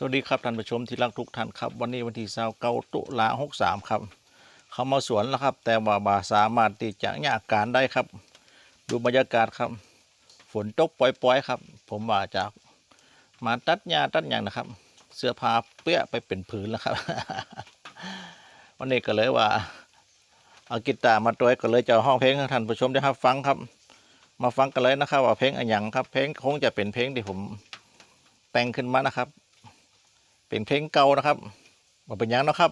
สวัสดีครับท่านผู้ชมที่รักทุกท่านครับ วันนี้วันที่เก้าตุลาหกสามครับ เขามาสวนแล้วครับ แต่ว่าบาสามารถที่จะยากการได้ครับ ดูบรรยากาศครับ ฝนตกปล่อยๆครับ ผมว่าจากมาตัดหญ้าตัดอย่างนะครับ เสื้อผ้าเปี้ยไปเป็นผืนแล้วครับ วันนี้ก็เลยว่าเอากีตาร์มาตัวก็เลยจะห้องเพลงให้ท่านผู้ชมได้ครับฟังครับ มาฟังกันเลยนะครับ ว่าเพลงอะไรอย่างครับ เพลงคงจะเป็นเพลงที่ผมแต่งขึ้นมานะครับ เป็นเพลงเก่านะครับมาเป็นยังนะครับ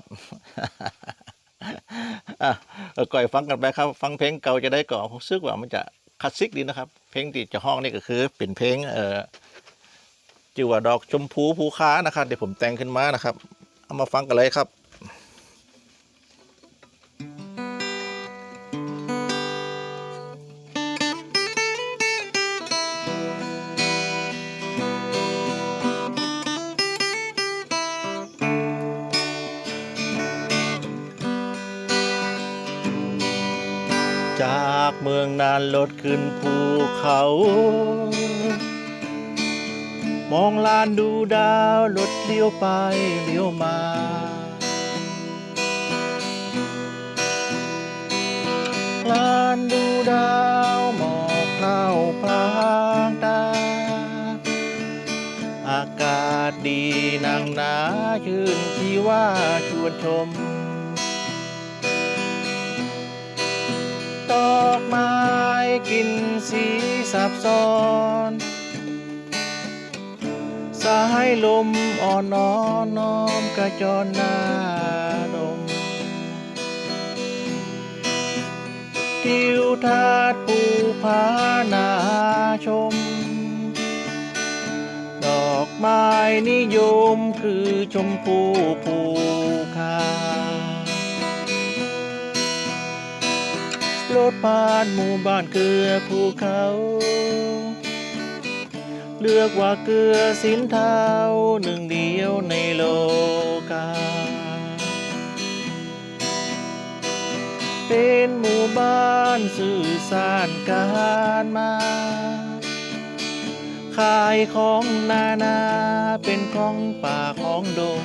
อะก่อยฟังกันไปครับ ฟังเพลงเก่าจะได้ก่อนซึกว่ามันจะคลาสสิกดีนะครับ เพลงที่จะห้องนี่ก็คือ เป็นเพลงเอ่อจือว่าดอกชมพูภูค้านะครับเดี๋ยวผมแต่งขึ้นมานะครับ เอามาฟังกันเลยครับ จากเมืองนานลดขึ้นภูเขา มองลานดูดาวรถเลี้ยวไปเลี้ยวมา ลานดูดาวหมอกเข้าพลางตา อากาศดีนางหนาชื่นที่ว่าชวนชม กลินสีสับซ้อนสายลมอ่อนน้อนน้อมกระจรหน้าดมทิวทัศน์ภูผานาชม ดอกไม้นิยมคือชมพูภูคา รถผ่านหมู่บ้านเกลือภูเขา เลือกว่าเกลือสินเทาหนึ่งเดียวในโลกา เป็นหมู่บ้านสื่อสารการมา ขายของนานาเป็นของป่าของดง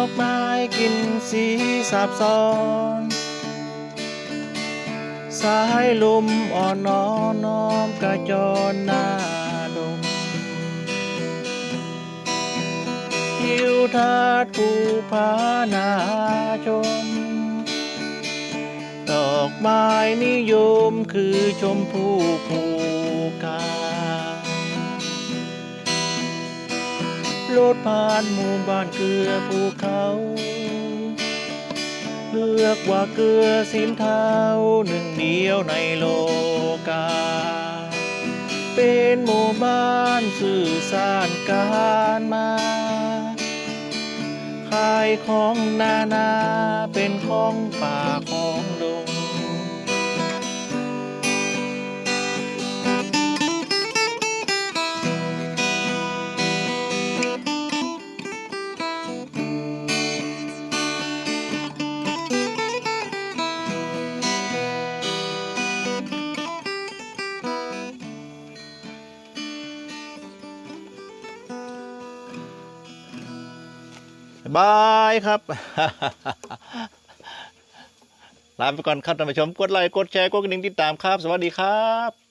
อกไม้กินสีสับซ้อนสายลมอ่อนน้อนน้อมกระจรหน้าดงทิวทัศน์ภูผานาชม ดอกไม้นิยมคือชมพูภูกา รถผ่านหมู่บ้านเกลือภูเขา เลือกว่าเกลือสินเทาหนึ่งเดียวในโลกา เป็นหมู่บ้านสื่อสารการมาขายของนานาเป็นของป่าของดง บายครับลาไปก่อนครับท่านผู้ชม กดไลค์ กดแชร์ กดกระดิ่งติดตามครับ สวัสดีครับ